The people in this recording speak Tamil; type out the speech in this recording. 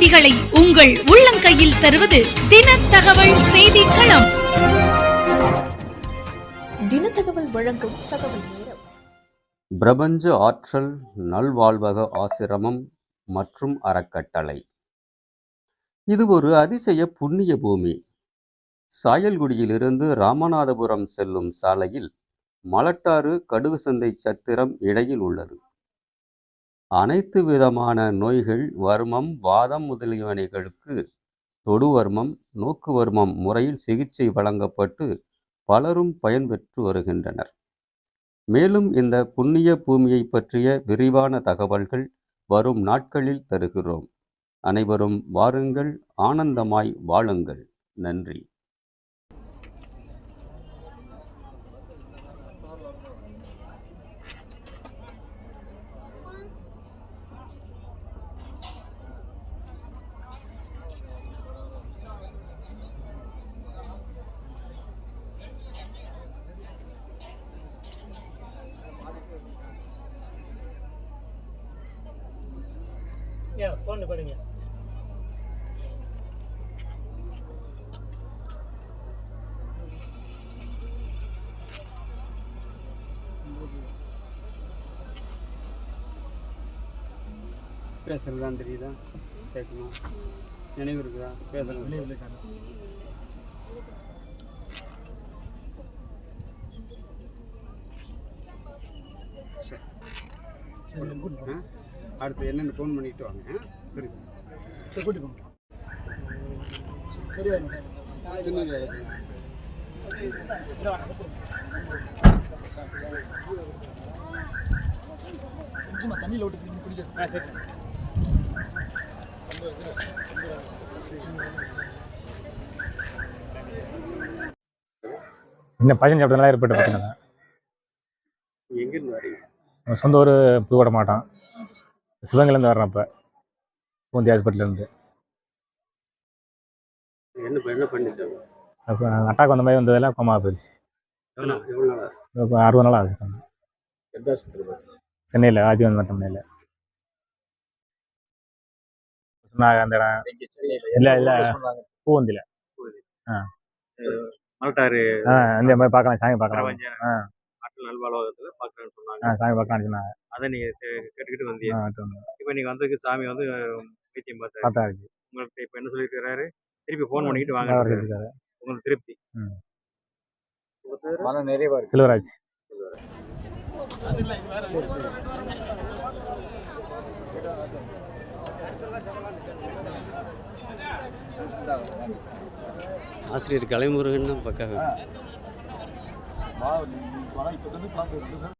செய்திகளை உங்கள் உள்ளங்கையில் தருவது தின தகவல் செய்தி களம் தினத்தகவல் வழங்கும் தகவல் நேரம். பிரபஞ்ச ஆற்றல் நல்வாழ்வக ஆசிரமம் மற்றும் அறக்கட்டளை. இது ஒரு அதிசய புண்ணிய பூமி. சாயல்குடியிலிருந்து ராமநாதபுரம் செல்லும் சாலையில் மலட்டாறு கடுகுசந்தை சத்திரம் இடையில் உள்ளது. அனைத்து விதமான நோய்கள் வர்மம் வாதம் முதலியவனைகளுக்கு தொடுவர்மம் நோக்குவர்மம் முறையில் சிகிச்சை வழங்கப்பட்டு பலரும் பயன்பெற்று வருகின்றனர். மேலும் இந்த புண்ணிய பூமியை பற்றிய விரிவான தகவல்கள் வரும் நாட்களில் தருகிறோம். அனைவரும் வாருங்கள் ஆனந்தமாய் வாழுங்கள். நன்றி. ஏன் ஃபோன் பண்ணுங்க பேசுறது தான் தெரியுதா? கேட்கணும்? நினைவு இருக்குதா? பேசுறது. ஆ? அடுத்து என்னென்னு ஃபோன் பண்ணிட்டு வாங்க? சரி சார். கூட்டி போங்க. சரியா கொஞ்சமா தண்ணியில் விட்டு குடிக்க ஆ சரி. இன்னும் பதினஞ்சு அப்படிலாம் ஏற்பட்டு பார்த்தீங்கன்னா சொந்த ஊர் புதுக்கோட்டை மாவட்டம். சிவகங்கையிலேருந்து வர்றேன் இப்போ பூந்தி ஹாஸ்பிட்டலேருந்து என்ன என்ன அப்போ அட்டாக் வந்த மாதிரி வந்ததில் கோமா போயிடுச்சு. இப்போ அறுபது நாள் ஆகுது எந்த ஹாஸ்பிட்டல் சென்னையில் ராஜீவ் மருத்துவமனையில். சொன்னாங்க அந்த இல்லை இல்லை. பூவந்தியில் மலட்டாறு ஆ. இந்த மாதிரி பார்க்கலாம் சாமி பார்க்கலாம். ஆ. நல்வாழ்வகத்தில் பார்க்குறேன்னு சொன்னாங்க. சாமி பார்க்கலாம் சொன்னாங்க. அதை நீங்கள் கேட்டுக்கிட்டு வந்தீங்க. ஆ ஒன்று இப்போ நீங்கள் வந்ததுக்கு சாமி வந்து வைத்தியம் பார்த்தாரு பார்த்தா இருக்கு உங்களுக்கு இப்போ என்ன சொல்லியிருக்கிறாரு திருப்பி ஃபோன் பண்ணிக்கிட்டு வாங்க. அவர் இருக்காரு உங்களுக்கு திருப்தி. ம். மன நிறைவா இருக்கு. செல்வராஜ். ஆசிரியர் கலைமுருகன் தான் பக்கா வா இப்போ வந்து பார்த்து